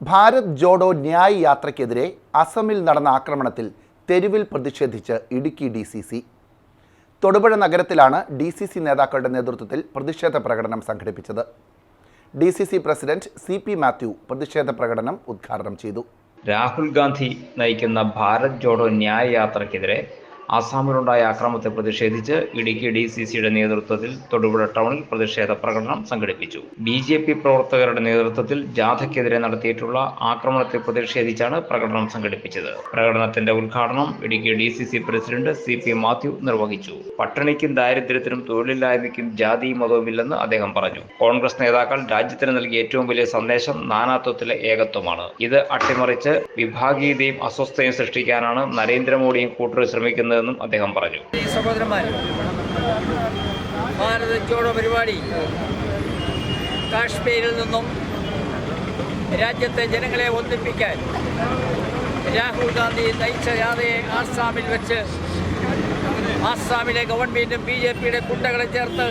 ഭാരത് ജോഡോ ന്യായ് യാത്രയ്ക്കെതിരെ അസമിൽ നടന്ന ആക്രമണത്തിൽ തെരുവിൽ പ്രതിഷേധിച്ച് Idukki D C C. Thodupuzha നഗരത്തിലാണ് ഡി സി സി നേതാക്കളുടെ നേതൃത്വത്തിൽ പ്രതിഷേധ പ്രകടനം സംഘടിപ്പിച്ചത്. D C C president C P Mathew പ്രതിഷേധ പ്രകടനം ഉദ്ഘാടനം ചെയ്തു. രാഹുൽ ഗാന്ധി നയിക്കുന്ന ഭാരത് ജോഡോ ന്യായ് യാത്രയ്ക്കെതിരെ ആസാമിലുണ്ടായ അക്രമത്തെ പ്രതിഷേധിച്ച് ഇടുക്കി ഡി സി സിയുടെ നേതൃത്വത്തിൽ തൊടുപുഴ ടൗണിൽ പ്രതിഷേധ പ്രകടനം സംഘടിപ്പിച്ചു. ബി ജെ പി പ്രവർത്തകരുടെ നേതൃത്വത്തിൽ ജാഥയ്ക്കെതിരെ നടത്തിയിട്ടുള്ള ആക്രമണത്തെ പ്രതിഷേധിച്ചാണ് പ്രകടനം സംഘടിപ്പിച്ചത്. പ്രകടനത്തിന്റെ ഉദ്ഘാടനം Idukki D C C president C P Mathew നിർവഹിച്ചു. പട്ടിണിക്കും ദാരിദ്ര്യത്തിനും തൊഴിലില്ലായ്മയ്ക്കും ജാതിയും മതവുമില്ലെന്ന് അദ്ദേഹം പറഞ്ഞു. കോൺഗ്രസ് നേതാക്കൾ രാജ്യത്തിന് നൽകിയ ഏറ്റവും വലിയ സന്ദേശം നാനാത്വത്തിലെ ഏകത്വമാണ്. ഇത് അട്ടിമറിച്ച് വിഭാഗീയതയും അസ്വസ്ഥയും സൃഷ്ടിക്കാനാണ് നരേന്ദ്രമോദിയും കൂട്ടർ ശ്രമിക്കുന്നതെന്നും അദ്ദേഹം പറഞ്ഞു. പരിപാടി കാശ്മീരിൽ നിന്നും രാജ്യത്തെ ജനങ്ങളെ ഒന്നിപ്പിക്കാൻ രാഹുൽ ഗാന്ധി നയിച്ച യാതയെ ആസാമിൽ വെച്ച് ആസാമിലെ ഗവൺമെന്റും ബി ജെ പിയുടെ കുണ്ടകളെ ചേർത്ത്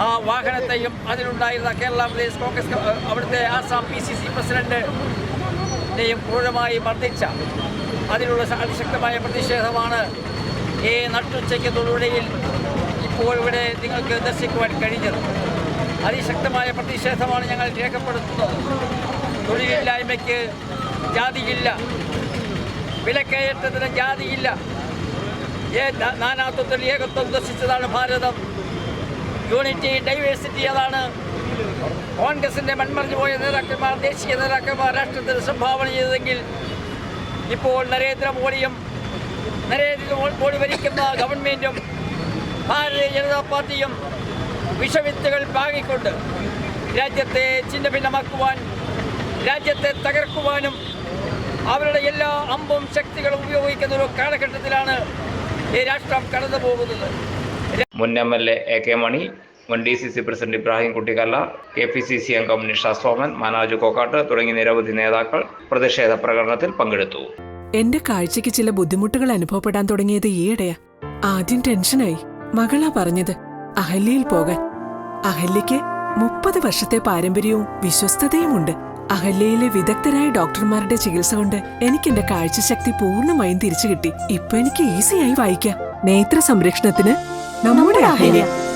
ആ വാഹനത്തെയും അതിലുണ്ടായിരുന്ന കേരള പ്രദേശ് കോൺഗ്രസ് അവിടുത്തെ ആസാം പി സി സി പ്രസിഡന്റിനെയും ക്രൂരമായി മർദ്ദിച്ച അതിനുള്ള അതിശക്തമായ പ്രതിഷേധമാണ് ഈ നട്ടുച്ചയ്ക്ക് തൊടുപുഴയിൽ ഇപ്പോൾ ഇവിടെ നിങ്ങൾക്ക് ദർശിക്കുവാൻ കഴിഞ്ഞത്. അതിശക്തമായ പ്രതിഷേധമാണ് ഞങ്ങൾ രേഖപ്പെടുത്തുന്നത്. തൊഴിലില്ലായ്മയ്ക്ക് ജാതിയില്ല. വിലക്കയറ്റത്തിന് ജാതിയില്ല. ഏ നാനാത്വത്തിൽ ഏകത്വം ദർശിച്ചതാണ് ഭാരതം. യൂണിറ്റി ഡൈവേഴ്സിറ്റി അതാണ് കോൺഗ്രസിന്റെ മൺമറിഞ്ഞു പോയ നേതാക്കന്മാർ ദേശീയ നേതാക്കന്മാർ രാഷ്ട്രത്തിന് സംഭാവന ചെയ്തതെങ്കിൽ ഇപ്പോൾ നരേന്ദ്രമോദിയും നരേന്ദ്രമോദി ഭരിക്കുന്ന ഗവൺമെന്റും ഭാരതീയ ജനതാ പാർട്ടിയും വിഷവിത്തുകൾ പാകിക്കൊണ്ട് രാജ്യത്തെ ഛിന്ന ഭിന്നമാക്കുവാൻ രാജ്യത്തെ തകർക്കുവാനും അവരുടെ എല്ലാ അമ്പും ശക്തികളും ഉപയോഗിക്കുന്ന ഒരു കാലഘട്ടത്തിലാണ് ഈ രാഷ്ട്രം കടന്നു പോകുന്നത് മുൻ M L A K Mani മുൻ D C C president Ibrahim Kuttikkalla K P C C അംഗം നിഷ സോമൻ മനാജു കോക്കാട്ട് തുടങ്ങിയ നിരവധി നേതാക്കൾ പ്രതിഷേധ പ്രകടനത്തിൽ പങ്കെടുത്തു. എന്റെ കാഴ്ചയ്ക്ക് ചില ബുദ്ധിമുട്ടുകൾ അനുഭവപ്പെടാൻ തുടങ്ങിയത് ഈയിടെയാ. ആദ്യം ടെൻഷനായി. മകളാ പറഞ്ഞത് അഹല്യയിൽ പോകാൻ. അഹല്യയ്ക്ക് മുപ്പത് വർഷത്തെ പാരമ്പര്യവും വിശ്വസ്തതയുമുണ്ട്. അഹല്യയിലെ വിദഗ്ധരായ ഡോക്ടർമാരുടെ ചികിത്സ കൊണ്ട് എനിക്ക് എന്റെ കാഴ്ചശക്തി പൂർണമായും തിരിച്ചു കിട്ടി ഇപ്പൊ എനിക്ക് ഈസിയായി വായിക്കാം. നേത്ര സംരക്ഷണത്തിന് നമ്മുടെ Ahalya.